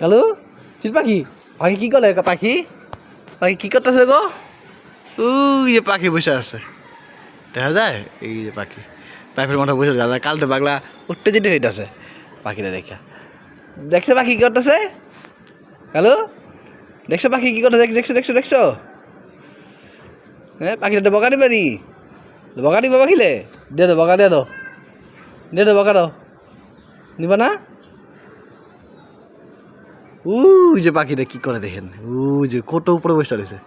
কালু চিল পাখি পাখি কি করে পাখি? পাখি কি করতেছে গো উই, যে পাখি বসে আছে। দেখা যায়? এই যে পাখি। পাখির মাথা বসে যায় কালতে পাগলা উঠতে যেতে হইতেছে পাখিটা দেখা। দেখছ পাখি কি করতেছে? কালু, দেখছ পাখি কি করতেছে? দেখছ দেখছ দেখছ? হ্যাঁ পাখিটা বকা দিবে নি। বকা দিবে পাখিলে? দে বকা, দে দো দো বকা দাও। নিবা না? উই যে পাখিটা কি করে দেখেন? উই যে কত উপরে বসে রয়েছে।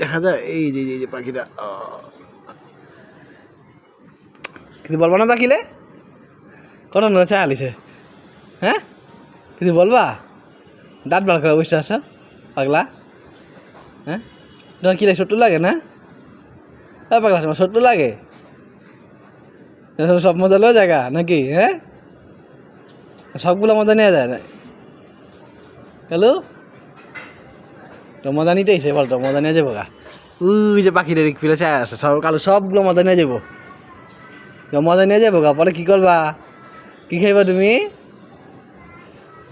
দেখা যায়, এই যে এই যে পাখিটা। কিছু বলব না পাখিলে? কত নড়েছে আলিছে। হ্যাঁ? কিছু বলবা? দাঁত বার করে বসে আসা পাগলা? হ্যাঁ? তোমার কি লাগে ছোট্ট লাগে না? হ্যাঁ পাগলা, তোমার ছোট্ট লাগে? সব মজা লো জায়গা নাকি হ্যাঁ? সবগুলো মজা নেওয়া যায় না। হ্যালো? তো মজা নিতেইছে বল তো মজা নিয়ে যাব গা। উই যে পাখিটা রিক ফিরে আছে সব কালো সবগুলো মজা নিয়ে যাব। মজা নিয়ে যাব গা, পরে কী করবা? কী খাইবা তুমি?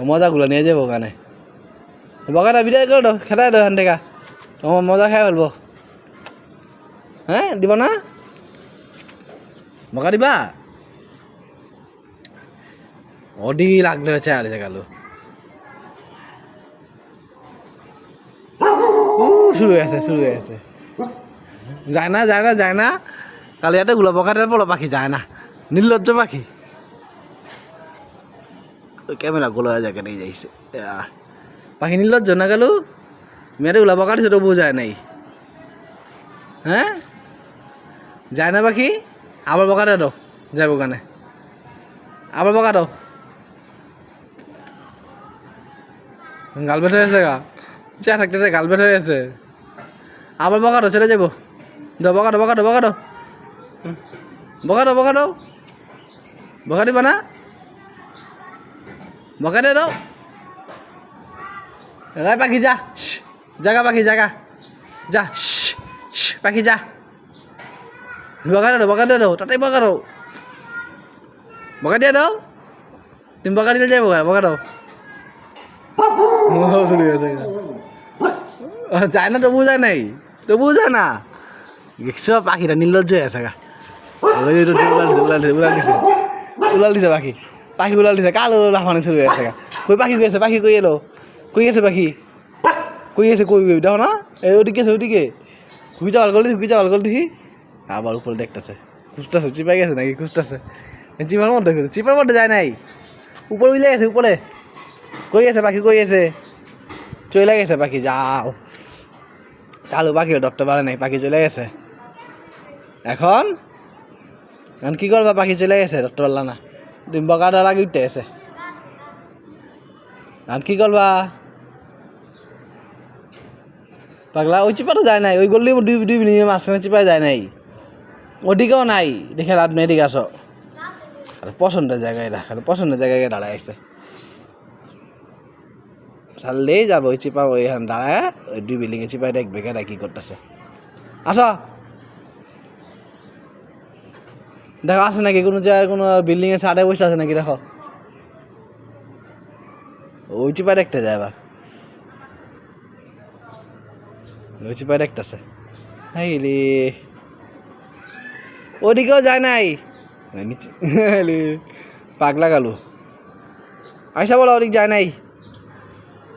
মজাগুলো নিয়ে যাব ওখানে বগাটা বিদায় করো খেলাই দো এখান থেকে। তোমার মজা খাই ফেলব। হ্যাঁ দিব না? বকা দিবা? অডি লাগলে হচ্ছে আর গেল শুরু হয়ে আছে, শুরু হয়ে আছে। যায় না যায় না যায় না। কালি একটা গুলো বকাটের বড় পাখি, যায় না। নির্লজ্জ পাখি। ওই ক্যামেরা গোলা জায়গা নিয়ে যাইছে পাখি নির্লজ্জ না গেল মেয়েটা গুলা বকাট সেটা বোঝায় নাই। হ্যাঁ যায় না পাখি? আবার বকাটা দাও যাব ওখানে আবার বকা দাও গাল বেট হয়ে গেছে গা। চেয়ার থাকতে গাল বেট হয়ে গেছে আবার বকা দাও চলে যাব। দাও বকা দাও বকা দাও বকা দাও হুম। বকা দাও রায় পাখি যা। জাগা পাখি জাগা। যা পাখি যা। বকা দাও বকা দিয়ে দাও তাতে বকা দাও বকা দিয়ে দাও তুমি বকা দিলে যাই বকা বকা দাও আহ, যায় না তবু যায় নাই। তবু যায় না। দেখছ পাখিটা নির্লজ্জ হয়ে আছে গা। উড়াল দিছে উড়াল দিছে উড়াল দিছে। উড়াল দিছে পাখি। পাখি উড়াল দিছে, কালো লাফানো শুরু হয়ে আছে গা। কই পাখি আছে? পাখি কই এলো? কই আছে পাখি? কই আছে কই কই? দেখো না। এই ওদিকে আছে ওদিকে। ঘুরি যাওয়ার গল ঘুরি যাওয়ার গল দেখি। আবার উপরে দেখতেছে। খুঁজতেছে চিপাই গেছে নাকি? খুঁজতেছে। চিপার মধ্যে খুঁজছে চিপার মধ্যে যায় নাই। উপরে উইলে গেছে, উপরে। কই আছে পাখি? কই আছে চলে গেছে পাখি, যাও। কালো পাখিও ডক্টর পারে নাই, পাখি চলে গেছে। এখন? এখন কি করবা, পাখি চলে গেছে ডক্টর পারলা না। তুমি বকা আগে উঠতে গেছে। এখন কি করবা? পাগলা, ওই চিপাটা যায় নাই, ওই গল্লি দুই দুই মিনিট মাঝখানে চিপাই যায় নাই। ওদিকেও নাই, দেখে লাভ নেই, এদিকে আসো। আর পছন্দের জায়গায় রাখ, আর পছন্দের জায়গায় দাঁড়ায় আছে। ছাড়লেই যাব ওই চিপা ওই এখানে দাঁড়ায় ওই দুই বিল্ডিংয়ে চিপাই দেখবে কেটা কি করতেছে। আসো। দেখো, আছে নাকি কোনো জায়গায় কোনো বিল্ডিংয়ের ছাড়ে বসে আছে নাকি, দেখো। ওই চিপা দেখতে যায় এবার ওই চিপা দেখতেছে। হাইলি ওদিকেও যায় নাই। পাগলা গালু। আইসা বলো, ওদিক যায় নাই।